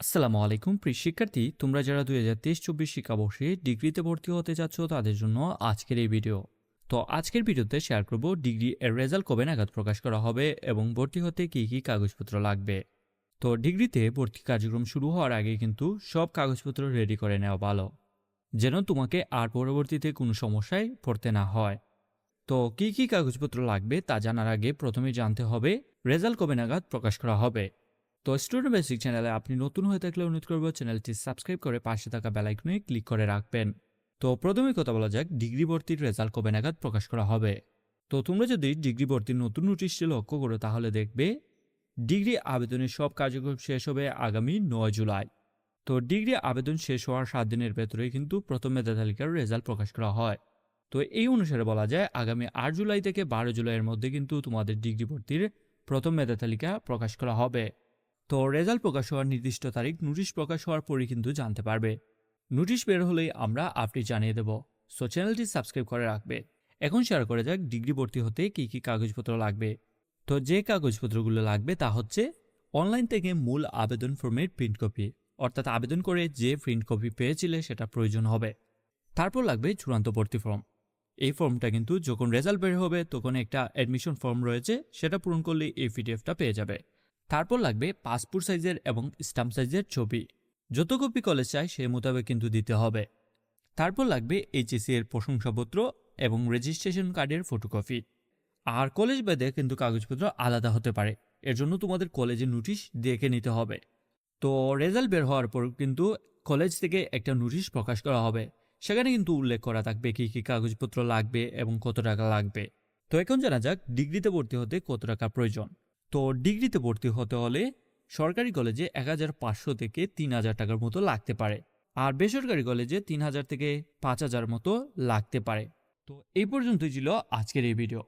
আসসালামু আলাইকুম, প্রিয় শিক্ষার্থী। তোমরা যারা দুই হাজার তেইশ চব্বিশ শিক্ষাবর্ষে ডিগ্রিতে ভর্তি হতে চাচ্ছ, তাদের জন্য আজকের এই ভিডিও। তো আজকের ভিডিওতে শেয়ার করব ডিগ্রি এর রেজাল্ট কবে নাগাদ প্রকাশ করা হবে এবং ভর্তি হতে কী কী কাগজপত্র লাগবে। তো ডিগ্রিতে ভর্তি কার্যক্রম শুরু হওয়ার আগে কিন্তু সব কাগজপত্র রেডি করে নেওয়া ভালো, যেন তোমাকে আর পরবর্তীতে কোনো সমস্যায় পড়তে না হয়। তো কী কী কাগজপত্র লাগবে তা জানার আগে প্রথমে জানতে হবে রেজাল্ট কবে নাগাদ প্রকাশ করা হবে। তো স্টুডেন্ট বেসিক চ্যানেলে আপনি নতুন হয়ে থাকলে অনুরোধ করব চ্যানেলটি সাবস্ক্রাইব করে পাশে থাকা বেলাইকনে ক্লিক করে রাখবেন। তো প্রথমে কথা বলা যাক ডিগ্রি ভর্তির রেজাল্ট কবে নাগাদ প্রকাশ করা হবে? তো তোমরা যদি ডিগ্রি ভর্তির নতুন নোটিশটি লক্ষ্য করো, তাহলে দেখবে ডিগ্রি আবেদনের সব কার্যক্রম শেষ হবে আগামী নয় জুলাই। তো ডিগ্রি আবেদন শেষ হওয়ার সাত দিনের ভেতরে কিন্তু প্রথম মেধা তালিকার রেজাল্ট প্রকাশ করা হয়। তো এই অনুসারে বলা যায়, আগামী আট জুলাই থেকে বারো জুলাইয়ের মধ্যে কিন্তু তোমাদের ডিগ্রি ভর্তির প্রথম মেধা তালিকা প্রকাশ করা হবে। তো রেজাল্ট প্রকাশ হওয়ার নির্দিষ্ট তারিখ নোটিশ প্রকাশ হওয়ার পরই কিন্তু জানতে পারবে। নোটিশ বের হলেই আমরা আপডেট জানিয়ে দেব। সো চ্যানেলটি সাবস্ক্রাইব করে রাখবে। এখন শেয়ার করে যাক ডিগ্রি ভর্তি হতে কী কী কাগজপত্র লাগবে। তো যে কাগজপত্রগুলো লাগবে তা হচ্ছে অনলাইন থেকে মূল আবেদন ফর্মের প্রিন্ট কপি। অর্থাৎ আবেদন করে যে প্রিন্ট কপি পেয়েছিলে সেটা প্রয়োজন হবে। তারপর লাগবে চূড়ান্ত ভর্তি ফর্ম। এই ফর্মটা কিন্তু যখন রেজাল্ট বের হবে তখন একটা অ্যাডমিশন ফর্ম রয়েছে, সেটা পূরণ করলে এই পিডিএফটা পেয়ে যাবে। তারপর লাগবে পাসপোর্ট সাইজের এবং স্টাম্প সাইজের ছবি। যত কপি কলেজ চায় সেই মোতাবেক কিন্তু দিতে হবে। তারপর লাগবে এইচএসসি এর প্রশংসাপত্র এবং রেজিস্ট্রেশন কার্ডের ফটোকপি আর কলেজ বেদে কিন্তু কাগজপত্র আলাদা হতে পারে। এর জন্য তোমাদের কলেজের নোটিশ দেখে নিতে হবে। তো রেজাল্ট বের হওয়ার পর কিন্তু কলেজ থেকে একটা নোটিশ প্রকাশ করা হবে। সেখানে কিন্তু উল্লেখ করা থাকবে কী কী কাগজপত্র লাগবে এবং কত টাকা লাগবে। তো এখন জানা যাক, ডিগ্রিতে ভর্তি হতে কত টাকা প্রয়োজন। তো ডিগ্রিতে ভর্তি হতে হলে সরকারি কলেজে এক হাজার পাঁচশো থেকে তিন হাজার টাকার মতো লাগতে পারে আর বেসরকারি কলেজে তিন হাজার থেকে পাঁচ হাজার মতো লাগতে পারে। তো এই পর্যন্তই ছিল আজকের এই ভিডিও